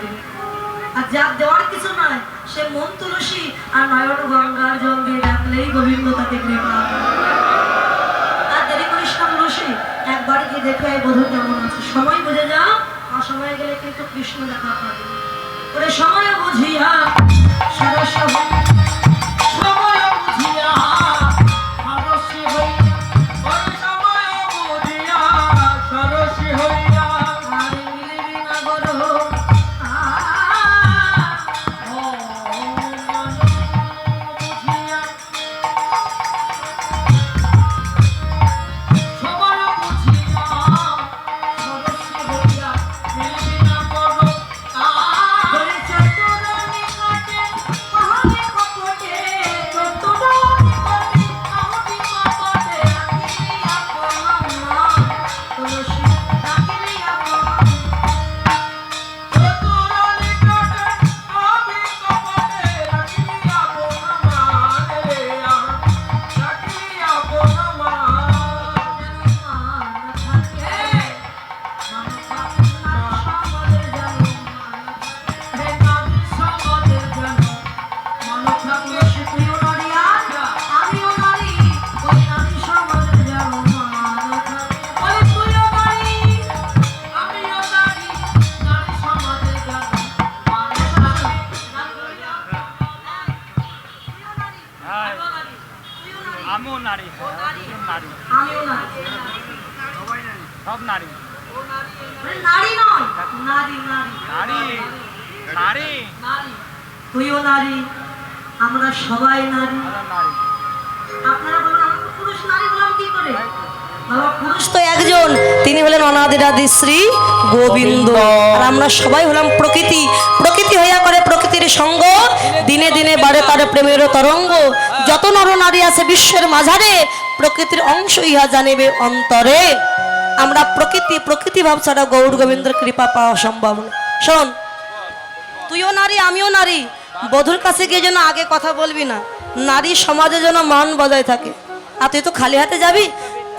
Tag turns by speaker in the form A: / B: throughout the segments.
A: থাকে আর যার দেওয়ার কিছু নয় সে মন তুলসী আর নয়ন গঙ্গার জল দিয়ে ডাকলেই গোবিন্দ তাকে কৃপা। আর দেরি করিস তুলসী, একবার গিয়ে দেখে বধূ কেমন আছে। সময় বুঝে যা সময় গেলে কিন্তু কৃষ্ণ দেখা পাবে। সময় বুঝিয়া সরস
B: আমিও নারী হ্যাঁ, নারী।
A: আমিও নারী।
B: সব নারী।
A: মানে নারী নয় নারী নারী।
B: নারী নারী।
A: নারী। তুইও নারী আমরা সবাই নারী। আপনারা বলুন আমরা পুরুষ নারী বললাম কি করে? বাবা পুরুষ তো একজন। অনাদিরাদি শ্রী গোবিন্দ। আর আমরা সবাই হলাম প্রকৃতি। প্রকৃতি হইয়া করে প্রকৃতির সঙ্গ। দিনে দিনে বাড়ে তার প্রেমের তরঙ্গ। যত নর নারী আছে বিশ্বের মাঝারে প্রকৃতির অংশ ইহা জানিবে অন্তরে। আমরা প্রকৃতি প্রকৃতি ভাব ছাড়া গৌর গোবিন্দের কৃপা পাওয়া সম্ভব না শোন তুইও নারী আমিও নারী। বধুর কাছে গিয়ে যেন আগে কথা বলবি না। নারী সমাজে যেন মান বজায় থাকে। আর তুই তো খালি হাতে যাবি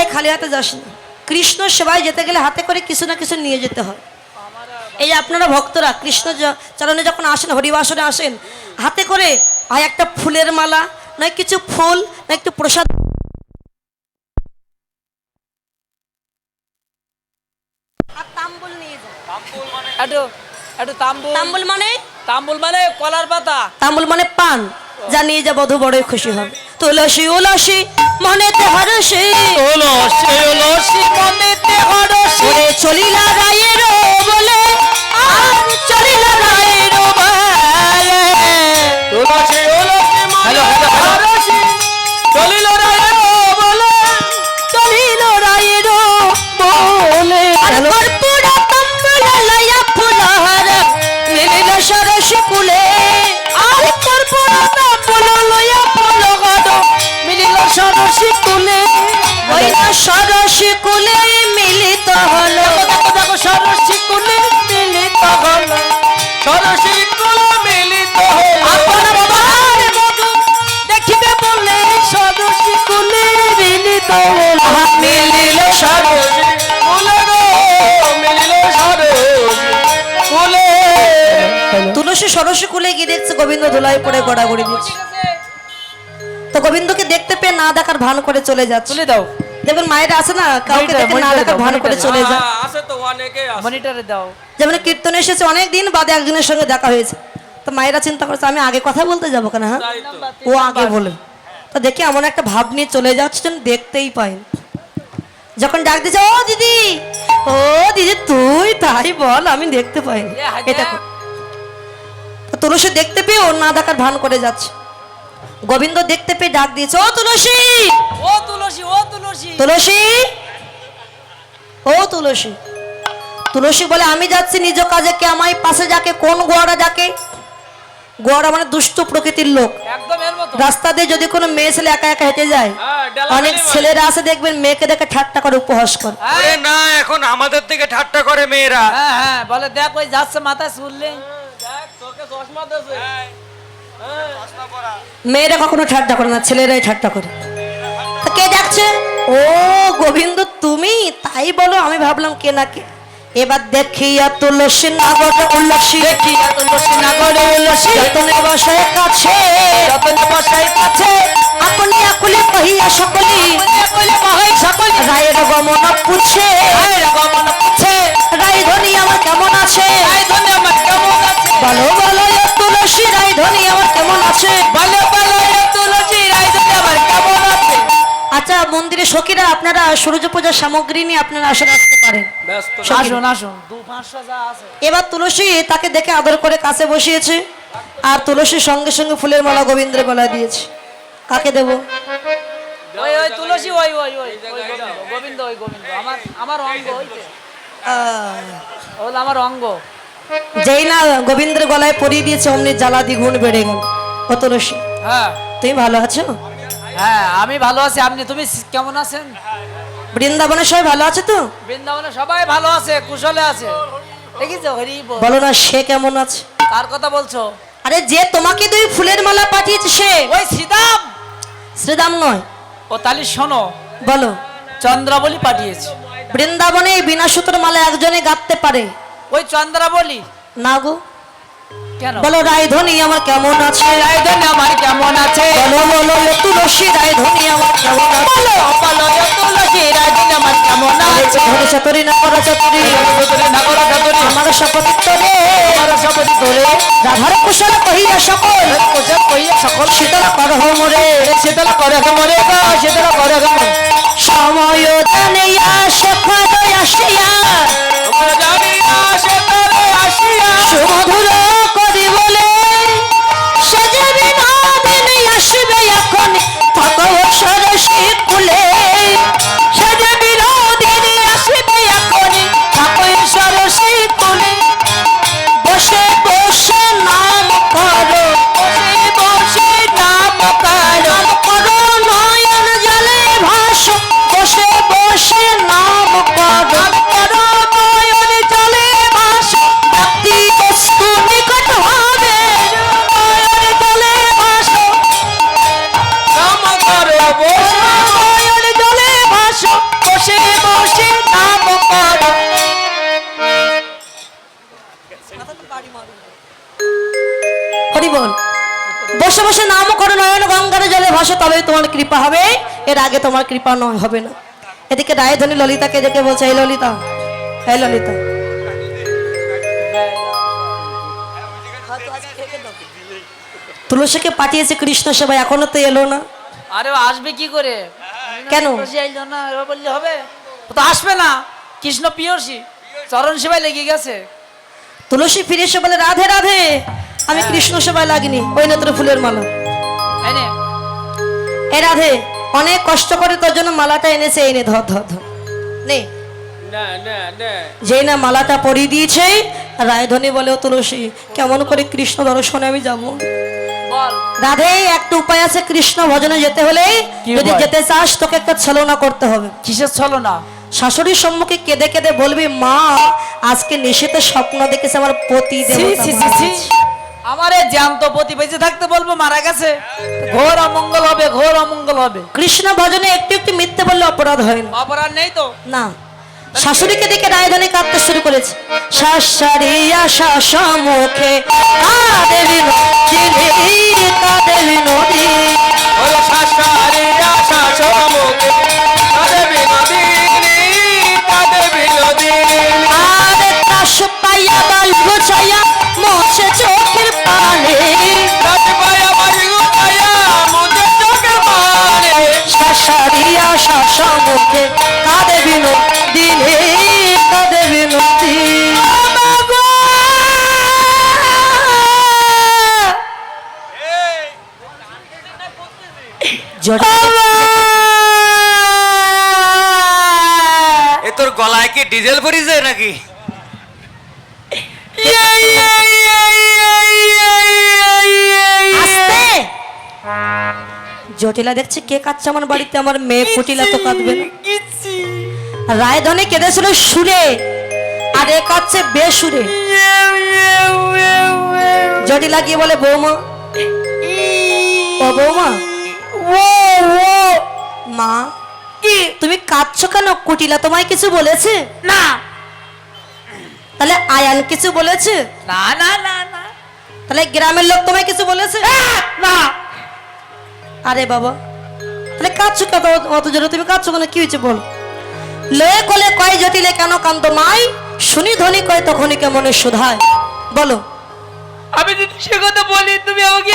A: এই খালি হাতে যাস না। কৃষ্ণ সেবায় যেতে গেলে হাতে করে কিছু না কিছু নিয়ে যেতে হয়। এই আপনারা ভক্তরা কৃষ্ণ চরণে যখন আসেন হরিবাসনে আসেন হাতে করে হয় একটা ফুলের মালা নয় কিছু ফুল না একটু প্রসাদ। তাম্বুল মানে?
C: তাম্বুল মানে কলার পাতা।
A: তাম্বুল মানে পান যা নিয়ে যা বধূ বড়ই খুশি হবে। তুলসী উলসী মনেতে হরসী
C: তুলসী
A: সরস্বী কুলে গিয়ে দেখছে গোবিন্দ ধুলাই পড়ে গড়াগড়ি দিচ্ছে। তো গোবিন্দকে দেখতে পেয়ে না দেখার ভান করে চলে যাচ্ছে।
C: তুলে দাও।
A: দেখবেন মায়েরা আছে না কাউকে দেখে না দেখার ভান করে চলে যায়
D: আছে তো অনেকে আছে।
C: মনিটরে দাও।
A: যেমন কীর্তনে এসেছে অনেক দিন বাদে একজনের সঙ্গে দেখা হয়েছে। তো মায়েরা চিন্তা করছে আমি আগে কথা বলতে যাব কেন হ্যাঁ? ও আগে বলে। তো দেখি এমন একটা ভাব নিয়ে চলে যাচ্ছে যেন দেখতেই পাই যখন ডাক দিচ্ছে ও দিদি ও দিদি তুই তাই বল আমি দেখতে পাই এটা তুলসী দেখতে পেয়ে ওর না দেখার ভান করে যাচ্ছে। গোবিন্দ দেখতে পেয়ে ডাক দিয়েছে ও তুলসী!
C: ও তুলসী ও তুলসী!
A: তুলসী! ও তুলসী! তুলসী বলে আমি যাচ্ছি নিজ কাজে কে আমায় পাশে যাকে কোন গোয়ারা যাকে? গোয়ারা মানে দুষ্ট প্রকৃতির লোক।
C: একদম এর মতো।
A: রাস্তা দিয়ে যদি কোনো মেয়ে ছেলে একা একা হেঁটে যায়
D: হ্যাঁ
A: অনেক ছেলেরা আছে দেখবেন মেয়েকে দেখে ঠাট্টা করে উপহাস করে।
D: আরে না এখন আমাদের থেকে ঠাট্টা করে মেয়েরা।
C: হ্যাঁ হ্যাঁ বলে দেখ ওই যাচ্ছে মাথায় শুনলে
D: দেখ তোকে চশমা দেছে চশমা পরা
A: মেয়েরা কখনো ঠাট্টা করে না, ছেলেরাই ঠাট্টা করে। কে ডাকছে? ও গোবিন্দ, তুমি? তাই বলো, আমি ভাবলাম কে না কে। এবার দেখিয়া তুলসী নাগর উল্লাসী।
C: দেখিয়া তুলসী নাগরে
A: যতনে বসায় কাছে,
C: যতনে বসাই কাছে,
A: আপনি আকুলে কহিয়া সকলি।
C: মহাই সকল।
A: মন্দিরে সখীরা আপনারা সূর্য পূজার সামগ্রী নিয়ে আপনারা আসলে আসতে পারেন।
C: আসুন আসুন। দু
A: এবার তুলসী তাকে দেখে আদর করে কাছে বসিয়েছে। আর তুলসীর সঙ্গে সঙ্গে ফুলের মালা গোবিন্দের গলায় দিয়েছে। কাকে দেব?
D: ওই ওই তুলসী ওই ওই ওই ওই গোবিন্দ, গোবিন্দ ওই গোবিন্দ। আমার আমার অঙ্গ ওইতে ও আমার অঙ্গ।
A: যেই না গোবিন্দের গলায় পরিয়ে দিয়েছে অমনি জ্বালা দ্বিগুণ বেড়ে গেল। ও তুলসী
D: হ্যাঁ।
A: তুমি ভালো আছো?
D: হ্যাঁ আমি ভালো আছি। আপনি তুমি কেমন আছেন?
A: বৃন্দাবনে সবাই ভালো আছে তো?
D: বৃন্দাবনে সবাই ভালো আছে কুশলে আছে। দেখিছো? হরি বলো।
A: না সে কেমন আছে?
D: কার কথা বলছো?
A: আরে যে তোমাকে দুই ফুলের মালা পাঠিয়েছে সে?
D: ওই সীতাম
A: শ্রীদাম নয়।
D: ও তাহলে শোনো।
A: বলো।
D: চন্দ্রাবলী পাঠিয়েছে।
A: বৃন্দাবনে এই বিনা সুতোর মালা একজনে গাঁথতে পারে।
D: ওই চন্দ্রাবলী?
A: না গো। বলো রায়ধনী আমার কেমন আছে?
D: রায় ধনে আমার কেমন আছে?
A: বলো বলো তুলসী রায়ধনী আমার কেমন আছে?
D: বলো বলো তুলসী রায় ধনে আমার কেমন আছে?
A: ধরে চতুরি না করা চতুরি
D: নাগর ঠাকুরি
A: আমার শপথিত রে
D: আমার সপতি ধরে
A: রাধার কুশল কহিয়া সকল।
D: কোথায় কইয়া সকল।
A: শীতল কর মোরে।
D: শীতলা করে মরে গো শীতলা করে মরে।
A: সময় জানিয়া শেখর আসিয়া।
D: তোমরা জানি না শীতলে আসিয়া।
A: সুমধুর করো বসে। নয়ন জলে ভাস বসে বসে। নাম করো। হরি বল বসে বসে নাম করো, নয়ন গঙ্গার জলে ভাসো তবে তোমার কৃপা হবে। এর আগে তোমার কৃপা নয়, হবে না। এদিকে রায়ধনী ললিতাকে দেখে বলছে এই ললিতা এই ললিতা। তুলসীকে পাঠিয়েছে কৃষ্ণ সেবা এখনও তো এলো না।
D: আরে আসবে কি করে?
A: কেন?
D: আইলো না বললে হবে। তো আসবে না। কৃষ্ণ পিয়সী চরণ সেবায় লেগে গেছে।
A: তুলসী ফিরে এসে বলে রাধে রাধে আমি কৃষ্ণ সেবায় লাগিনি। ওই নেত্র ফুলের মালা। এ রাধে অনেক কষ্ট করে তোর জন্য মালাটা এনেছে এনে ধর ধর ধর। নে।
D: যে না না।
A: যেই না মালাটা পরিয়ে দিয়েছে রায়ধনী বলে "ও তুলসী কেমন করে কৃষ্ণ দর্শনে আমি যাব? রাধে একটা উপায় আছে কৃষ্ণ ভজনে যেতে হলে যদি যেতে চাস তোকে একটা ছলনা করতে হবে।
D: কিসের ছলো না
A: শাশুড়ির সম্মুখে কেঁদে কেঁদে বলবি মা আজকে নিশীতে স্বপ্ন দেখেছে আমার পতি
D: ছি, ছি, ছি, ছি। আমার জ্যান্ত পতি বেঁচে থাকতে বলব মারা গেছে। ঘোর অমঙ্গল হবে ঘোর অমঙ্গল হবে।
A: কৃষ্ণ ভজনে একটু একটু মিথ্যে বললে অপরাধ হয় না।
D: অপরাধ নেই তো?
A: না। শাশুড়িকে দেখে রায়ধনী কাঁদতে শুরু করেছে। শাশুড়িয়া কাদের নদী কাদের নদী
C: এ তোর গলায় কি ডিজেল পরিছে নাকি?
A: জটিলা দেখছে কে কাচ্ছে আমার বাড়িতে আমার মেয়ে কুটিলা তো কাঁদবে না। রায়ধনে কেঁদেছিল সুরে আর এ কাচ্ছে বেসুরে। জটিলা গিয়ে বলে বৌমা। ও বৌমা মা কি? তুমি কাঁদছো কেন? কুটিলা তোমায় কিছু বলেছে? না। তাহলে আয়ান কিছু বলেছে?
D: না না না না।
A: তাহলে গ্রামের লোক তোমায় কিছু বলেছে?
D: না।
A: আরে বাবা তাহলে কাঁদছো কত অত জোরে তুমি কাঁদছো কেন? কি হয়েছে বল? লয়ে কলে কয় জটিলে কেন কান্ত মাই? শুনি ধ্বনি কয় তখনই কেমন সুধায় বলো।
D: আমি যদি সে কথা বলি তুমি আমাকে